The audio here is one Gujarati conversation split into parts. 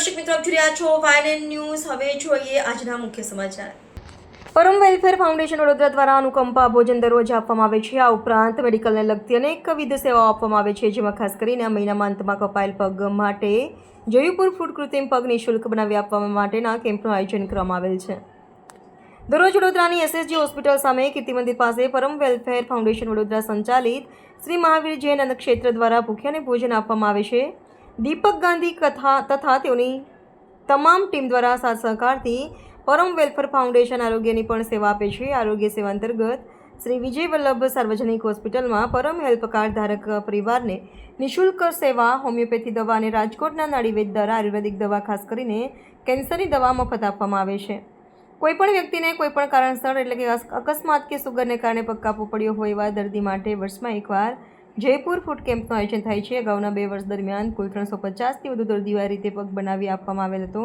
દર્શક મિત્રો, આપ જોઈ છો વાયન ન્યૂઝ. હવે જોઈએ આજના મુખ્ય સમાચાર. પરમ વેલફેર ફાઉન્ડેશન વડોદરા દ્વારા અનુકંપા ભોજન દરરોજ આપવામાં આવે છે. આ ઉપરાંત મેડિકલને લગતી અનેકવિધ સેવાઓ આપવામાં આવે છે, જેમાં ખાસ કરીને આ મહિનામાં અંતમાં કપાયેલ પગ માટે જયુપુર ફૂડ કૃત્રિમ પગ નિઃશુલ્ક બનાવી આપવા માટેના કેમ્પનું આયોજન કરવામાં આવેલ છે. દરરોજ વડોદરાની એસએસજી હોસ્પિટલ સામે કીર્તિ મંદિર પાસે પરમ વેલફેર ફાઉન્ડેશન વડોદરા સંચાલિત શ્રી મહાવીર જૈન ક્ષેત્ર દ્વારા ભૂખ્યાને ભોજન આપવામાં આવે છે. દીપક ગાંધી કથા તથા તેઓની તમામ ટીમ દ્વારા સાથ સહકારથી પરમ વેલફેર ફાઉન્ડેશન આરોગ્યની પણ સેવા આપે છે. આરોગ્ય સેવા અંતર્ગત શ્રી વિજય વલ્લભ સાર્વજનિક હોસ્પિટલમાં પરમ હેલ્પ કાર્ડ ધારક પરિવારને નિઃશુલ્ક સેવા, હોમિયોપેથી દવા અને રાજકોટના નાડીવેદ દ્વારા આયુર્વેદિક દવા ખાસ કરીને કેન્સરની દવા મફત આપવામાં આવે છે. કોઈપણ વ્યક્તિને કોઈપણ કારણસર એટલે કે અકસ્માત કે સુગરને કારણે પગ કાપવો પડ્યો હોય એવા દર્દી માટે વર્ષમાં એકવાર જયપુર ફૂડ કેમ્પનું આયોજન થાય છે. અગાઉના બે વર્ષ દરમિયાન કુલ ત્રણસો પચાસથી વધુ દર્દીઓ આ રીતે પગ બનાવી આપવામાં આવેલ હતો.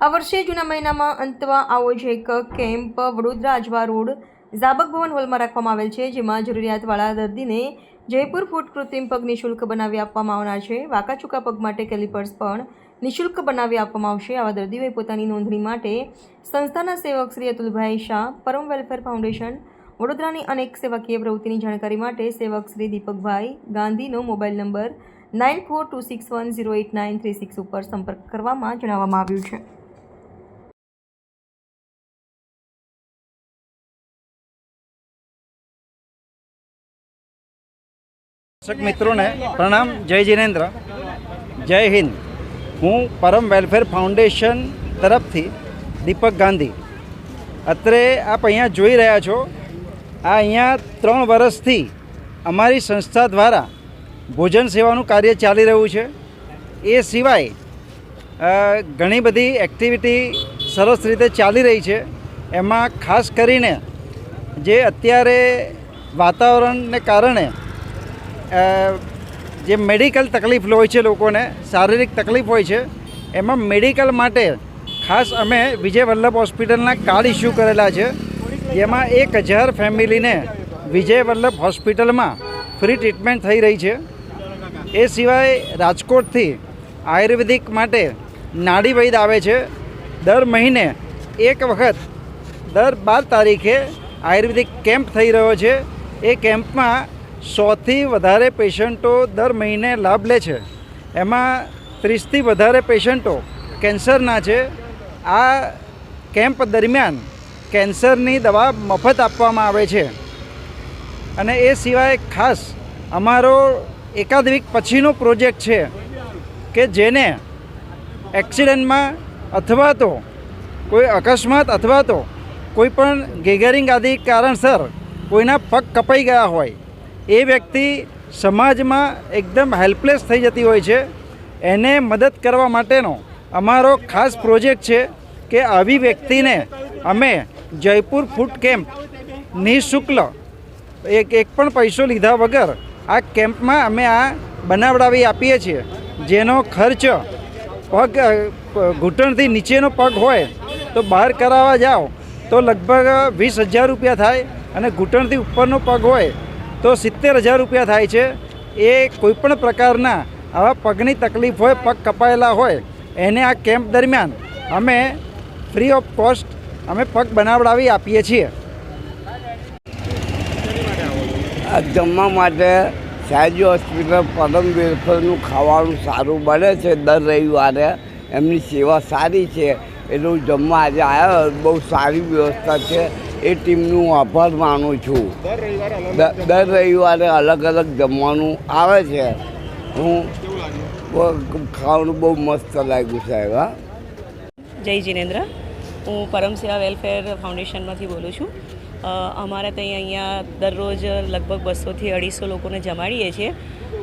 આ વર્ષે જૂના મહિનામાં અંતમાં આવો જ એક કેમ્પ વડોદરા આજવા રોડ ઝાબક ભવન હોલમાં રાખવામાં આવેલ છે, જેમાં જરૂરિયાતવાળા દર્દીને જયપુર ફૂડ કૃત્રિમ પગ નિઃશુલ્ક બનાવી આપવામાં આવનાર છે. વાંકાચૂકા પગ માટે કેલિપર્સ પણ નિઃશુલ્ક બનાવી આપવામાં આવશે. આવા દર્દીઓએ પોતાની નોંધણી માટે સંસ્થાના સેવક શ્રી અતુલભાઈ શાહ પરમ વેલફેર ફાઉન્ડેશન વડોદરાની અનેક સેવાકીય પ્રવૃત્તિની જાણકારી માટે સેવક શ્રી દીપકભાઈ ગાંધીનો mobile number nine four two six one zero eight nine three six ઉપર સંપર્ક કરવામાં જણાવવામાં આવ્યું છે. મિત્રોને પ્રણામ, જય જિનેન્દ્ર, જય હિન્દ. હું પરમ વેલફેર ફાઉન્ડેશન તરફથી દીપક ગાંધી. અત્રે આપ અહીંયા જોઈ રહ્યા છો આ અહીંયા ત્રણ વર્ષથી અમારી સંસ્થા દ્વારા ભોજન સેવાનું કાર્ય ચાલી રહ્યું છે. એ સિવાય ઘણી બધી એક્ટિવિટી સરસ રીતે ચાલી રહી છે. એમાં ખાસ કરીને જે અત્યારે વાતાવરણને કારણે જે મેડિકલ તકલીફ હોય છે લોકોને, શારીરિક તકલીફ હોય છે, એમાં મેડિકલ માટે ખાસ અમે વિજય વલ્લભ હોસ્પિટલના કાર્ડ ઇસ્યુ કરેલા છે. જેમાં એક હજાર ફેમિલીને વિજય વલ્લભ હોસ્પિટલમાં ફ્રી ટ્રીટમેન્ટ થઈ રહી છે. એ સિવાય રાજકોટથી આયુર્વેદિક માટે નાડી વૈદ આવે છે. દર મહિને એક વખત દર બાર તારીખે આયુર્વેદિક કેમ્પ થઈ રહ્યો છે. એ કેમ્પમાં સોથી વધારે પેશન્ટો દર મહિને લાભ લે છે. એમાં ત્રીસથી વધારે પેશન્ટો કેન્સરના છે. આ કેમ્પ દરમિયાન કેન્સરની દવા મફત આપવામાં આવે છે. અને એ સિવાય ખાસ અમારો એકાદ વીક પછીનો પ્રોજેક્ટ છે કે જેને એક્સિડન્ટમાં અથવા તો કોઈ અકસ્માત અથવા તો કોઈ પણ ગેગરિંગ આદિ કારણસર કોઈના પગ કપાઈ ગયા હોય, એ વ્યક્તિ સમાજમાં એકદમ હેલ્પલેસ થઈ જતી હોય છે. એને મદદ કરવા માટેનો અમારો ખાસ પ્રોજેક્ટ છે કે આવી વ્યક્તિને અમે જયપુર ફૂડ કેમ્પ. નિઃશુલ્ક. એક એક પણ પૈસો લીધા વગર આ કેમ્પમાં અમે આ બનાવડાવી આપીએ છીએ. જેનો ખર્ચ પગ, ઘૂંટણથી નીચેનો પગ હોય તો બહાર કરાવવા જાઓ તો લગભગ વીસ હજાર રૂપિયા થાય અને ઘૂંટણથી ઉપરનો પગ હોય તો સિત્તેર હજાર રૂપિયા થાય છે. એ કોઈપણ પ્રકારના આવા પગની તકલીફ હોય, પગ કપાયેલા હોય, એને આ કેમ્પ દરમિયાન અમે ફ્રી ઓફ કોસ્ટ અમે પગ બનાવડાવી આપીએ છીએ. આ જમવા માટે સયાજી હોસ્પિટલ પદમ વેલફેરનું ખાવાનું સારું બને છે દર રવિવારે. એમની સેવા સારી છે. એટલે હું જમવા આજે આવ્યો બહુ સારી વ્યવસ્થા છે. એ ટીમનું હું આભાર માનું છું. દ- દર રવિવારે અલગ અલગ જમવાનું આવે છે. હું ખાવાનું બહુ મસ્ત લાગ્યું સાહેબ હા. જય જિનેન્દ્ર. હું પરમ સેવા વેલફેર ફાઉન્ડેશનમાંથી બોલું છું. અમારા ત્યાં અહીંયા દરરોજ લગભગ બસોથી અઢીસો લોકોને જમાડીએ છીએ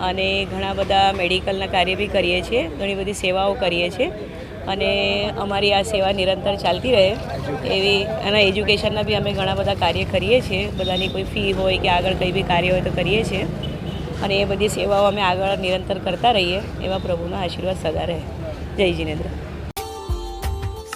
અને ઘણા બધા મેડિકલના કાર્ય બી કરીએ છીએ, ઘણી બધી સેવાઓ કરીએ છીએ અને અમારી આ સેવા નિરંતર ચાલતી રહે. એવી, એના એજ્યુકેશનના બી અમે ઘણા બધા કાર્ય કરીએ છીએ. બધાની કોઈ ફી હોય કે આગળ કંઈ બી કાર્ય હોય તો કરીએ છીએ. અને એ બધી સેવાઓ અમે આગળ નિરંતર કરતા રહીએ. એવા પ્રભુના આશીર્વાદ સદા રહે. જય જિનેન્દ્ર.